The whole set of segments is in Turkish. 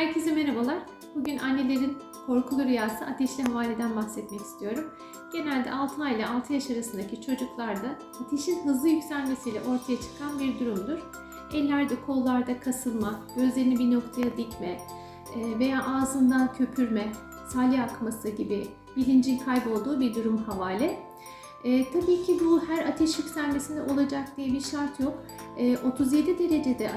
Herkese merhabalar. Bugün annelerin korkulu rüyası ateşli havaleden bahsetmek istiyorum. Genelde 6 ay ile 6 yaş arasındaki çocuklarda ateşin hızlı yükselmesiyle ortaya çıkan bir durumdur. Ellerde, kollarda kasılma, gözlerini bir noktaya dikme e, veya ağzından köpürme, salya akması gibi bilincin kaybolduğu bir durum havale. E, tabii ki bu her ateş yükselmesinde olacak diye bir şart yok. E, 37 derecede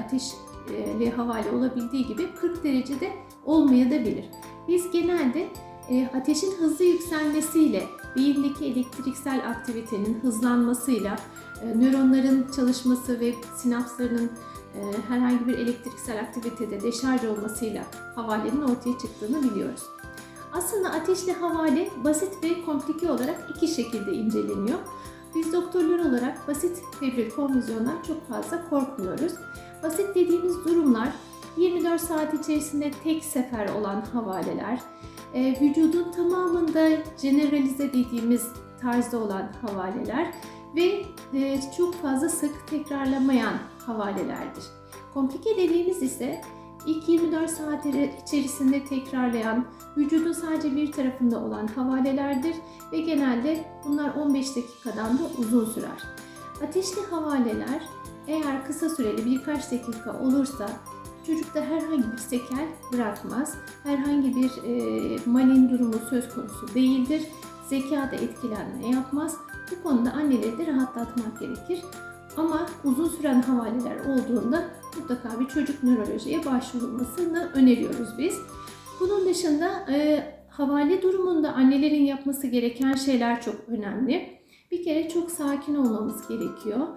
ateşli havale olabildiği gibi 40 derecede olmayabilir. Biz genelde e, ateşin hızlı yükselmesiyle beyindeki elektriksel aktivitenin hızlanmasıyla e, nöronların çalışması ve sinapslarının e, herhangi bir elektriksel aktivitede deşarj olmasıyla havalenin ortaya çıktığını biliyoruz. Aslında ateşli havale basit ve komplike olarak iki şekilde inceleniyor. Biz doktorlar olarak basit febril konvüzyondan çok fazla korkmuyoruz. Basit dediğimiz durumlar 24 saat içerisinde tek sefer olan havaleler, e, vücudun tamamında generalize dediğimiz tarzda olan havaleler ve e, çok fazla sık tekrarlamayan havalelerdir. Komplike dediğimiz ise ilk 24 saat içerisinde tekrarlayan, vücudun sadece bir tarafında olan havalelerdir ve genelde bunlar 15 dakikadan da uzun sürer. Ateşli havaleler eğer kısa süreli birkaç dakika olursa çocukta herhangi bir sekel bırakmaz. Herhangi bir e, malin durumu söz konusu değildir. Zekada etkilenme yapmaz. Bu konuda anneleri de rahatlatmak gerekir. Ama uzun süren havaleler olduğunda mutlaka bir çocuk nörolojiye başvurulmasını öneriyoruz biz. Bunun dışında e, havale durumunda annelerin yapması gereken şeyler çok önemli. Bir kere çok sakin olmamız gerekiyor.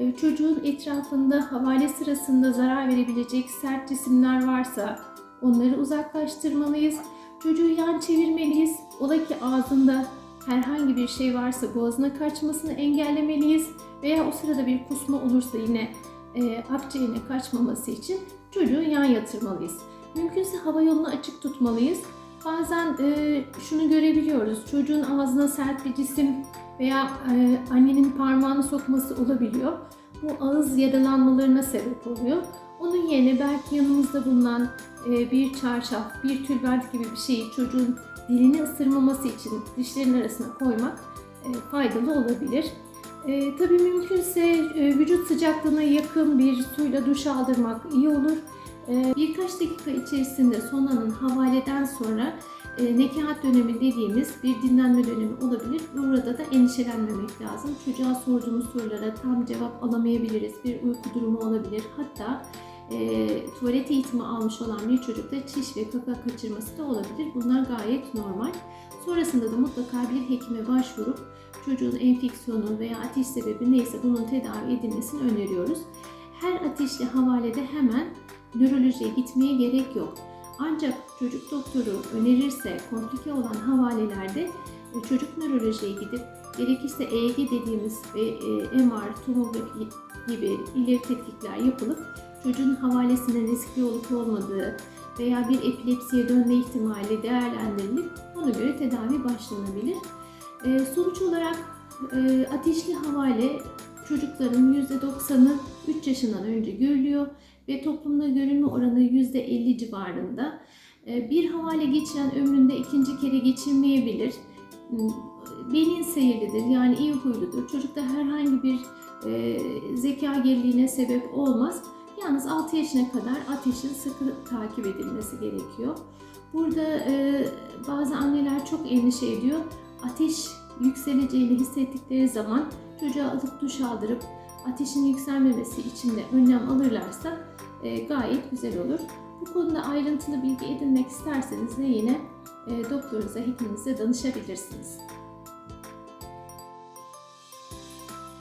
E, çocuğun etrafında havale sırasında zarar verebilecek sert cisimler varsa onları uzaklaştırmalıyız. Çocuğu yan çevirmeliyiz. Ola ki ağzında herhangi bir şey varsa boğazına kaçmasını engellemeliyiz. Veya o sırada bir kusma olursa yine e, akciğerine kaçmaması için çocuğu yan yatırmalıyız. Mümkünse hava yolunu açık tutmalıyız. Bazen e, şunu görebiliyoruz. Çocuğun ağzına sert bir cisim veya e, annenin parmağını sokması olabiliyor. Bu ağız yaralanmalarına sebep oluyor. Onun yerine belki yanımızda bulunan e, bir çarşaf, bir tülbent gibi bir şeyi çocuğun dilini ısırmaması için dişlerin arasına koymak e, faydalı olabilir. E, tabii mümkünse e, vücut sıcaklığına yakın bir suyla duş aldırmak iyi olur. E, birkaç dakika içerisinde sonanın havaleden sonra e, nekahat dönemi dediğimiz bir dinlenme dönemi olabilir. Burada da endişelenmemek lazım. Çocuğa sorduğumuz sorulara tam cevap alamayabiliriz. Bir uyku durumu olabilir. Hatta e, tuvalet eğitimi almış olan bir çocukta çiş ve kaka kaçırması da olabilir. Bunlar gayet normal. Sonrasında da mutlaka bir hekime başvurup çocuğun enfeksiyonu veya ateş sebebi neyse bunun tedavi edilmesini öneriyoruz. Her ateşli havalede hemen nörolojiye gitmeye gerek yok. Ancak çocuk doktoru önerirse komplike olan havalelerde e, çocuk nörolojiye gidip gerekirse EEG dediğimiz ve e, MR, tomografi gibi ileri tetkikler yapılıp çocuğun havalesinin riskli olup olmadığı veya bir epilepsiye dönme ihtimali değerlendirilip ona göre tedavi başlanabilir. E, sonuç olarak ateşli havale çocukların %90'ı 3 yaşından önce görülüyor ve toplumda görülme oranı %50 civarında. Ee, bir havale geçiren ömründe ikinci kere geçirmeyebilir. Hmm, beyin seyirlidir yani iyi huyludur. Çocukta herhangi bir e, zeka geriliğine sebep olmaz. Yalnız 6 yaşına kadar ateşin sıkı takip edilmesi gerekiyor. Burada e, bazı anneler çok endişe ediyor. Ateş yükseleceğini hissettikleri zaman çocuğa alıp duş aldırıp ateşin yükselmemesi için de önlem alırlarsa e, gayet güzel olur. Bu konuda ayrıntılı bilgi edinmek isterseniz de yine e, doktorunuza, hekiminize danışabilirsiniz.